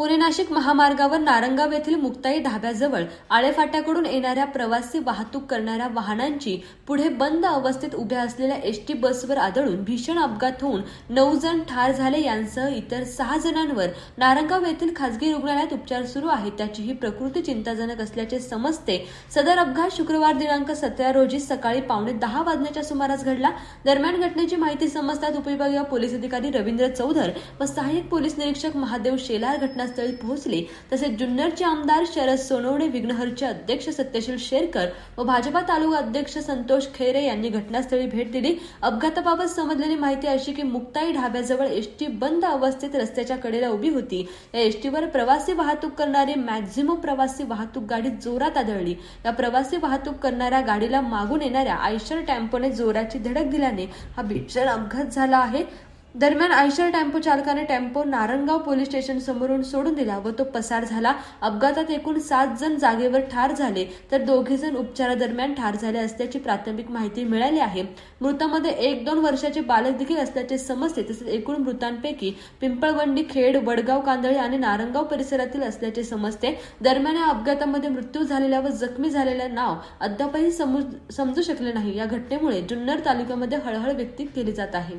पुणे नाशिक महामार्गावर नारंगाव येथील मुक्ताई धाब्याजवळ आळेफाट्याकडून येणाऱ्या प्रवासी वाहतूक करणाऱ्या वाहनांची पुढे बंद अवस्थेत उभ्या असलेल्या एसटी बसवर आदळून भीषण अपघात होऊन नऊ जण ठार झाले. यांसह इतर सहा जणांवर नारंगाव येथील खासगी रुग्णालयात उपचार सुरू आहेत. त्याची ही प्रकृती चिंताजनक असल्याचे समजते. सदर अपघात शुक्रवार दिनांक सतरा रोजी सकाळी पावणे दहा वाजण्याच्या सुमारास घडला. दरम्यान घटनेची माहिती समजतात उपविभागीय पोलीस अधिकारी रवींद्र चौधर व सहाय्यक पोलीस निरीक्षक महादेव शेलार घटना घटनास्थळी पोहोचले. तसेच जुन्नरचे आमदार शरद सोनवणे विघ्नहरचे अध्यक्ष सत्यशील शेरकर व भाजपा तालुका अध्यक्ष संतोष खैरे यांनी घटनास्थळी भेट दिली. अपघाताबाबत समजलेली माहिती अशी की मुक्ताई ढाब्याजवळ एसटी बंद अवस्थेत रस्त्याच्या कडेला उभी होती. या एसटीवर प्रवासी वाहतूक करणारी मॅक्झिमो प्रवासी वाहतूक गाडी जोरात आदळली. या प्रवासी वाहतूक करणाऱ्या गाडीला मागून येणाऱ्या आयशर टॅम्पोने जोराची धडक दिल्याने हा भीषण अपघात झाला आहे. दरम्यान आयशर टेम्पो चालकाने टेम्पो नारंगाव पोलीस स्टेशन समोरून सोडून दिला व तो पसार झाला. अपघातात एकूण सात जण जागेवर ठार झाले तर दोघे जण उपचारादरम्यान ठार झाले असल्याची प्राथमिक माहिती मिळाली आहे. मृतामध्ये एक दोन वर्षाचे बालक देखील असल्याचे समजते तसेच एकूण मृतांपैकी पिंपळवंडी खेड वडगाव कांदळी आणि नारंगाव परिसरातील असल्याचे समजते. दरम्यान या अपघातामध्ये मृत्यू झालेल्या व जखमी झालेल्या नाव अद्यापही समजू समजू शकले नाही. या घटनेमुळे जुन्नर तालुक्यामध्ये हळहळ व्यक्त केली जात आहे.